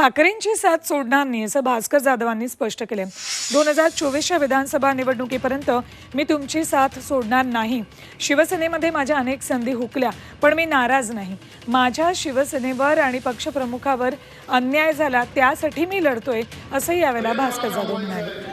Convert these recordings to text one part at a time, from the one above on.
ठाकरेंची साथ सोडणार नाही असं भास्कर जाधवांनी स्पष्ट केले दोन हजार चोवीसच्या विधानसभा निवडणुकीपर्यंत मी तुमची साथ सोडणार नाही. शिवसेनेमध्ये माझ्या अनेक संधी हुकल्या पण मी नाराज नाही. माझ्या शिवसेनेवर आणि पक्षप्रमुखावर अन्याय झाला त्यासाठी मी लढतोय असंही यावेळेला भास्कर जाधव म्हणाले.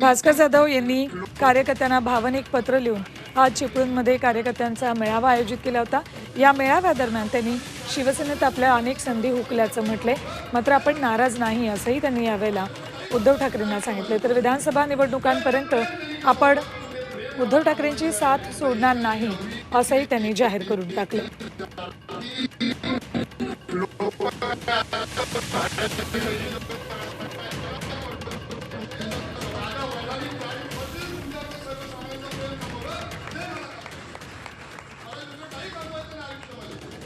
भास्कर जाधव यांनी कार्यकर्त्यांना भावनिक पत्र लिहून आज चिपळूणमध्ये कार्यकर्त्यांचा मेळावा आयोजित केला होता. या मेळाव्यादरम्यान त्यांनी शिवसेनेत आपल्या अनेक संधी हुकल्याचं म्हटले मात्र आपण नाराज नाही असंही त्यांनी यावेळेला उद्धव ठाकरेंना सांगितले तर विधानसभा निवडणुकांपर्यंत आपण उद्धव ठाकरेंची साथ सोडणार नाही असंही त्यांनी जाहीर करून टाकलं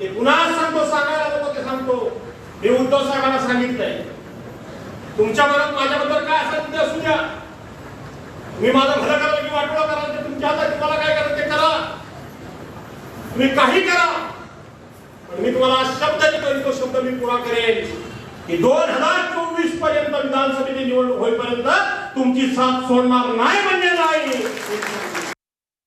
ते पुन्हा सांगतो सांगायला नको ते सांगतो. मी उद्धव साहेबांना सांगितलंय. तुमच्या मनात माझ्याबद्दल काय असेल ते असू द्या. मी माझं भलं करायला की वाटोळा करायला ते तुमच्या हातात तुम्हाला काय करायचं ते करा. तुम्ही काही करा. पण मी तुम्हाला शब्द करीन तो शब्द मी पुरा करेन. की दोन हजार चोवीसपर्यंत विधानसभेची निवडणूक होईपर्यंत तुमची साथ सोडणार नाही म्हणजे नाही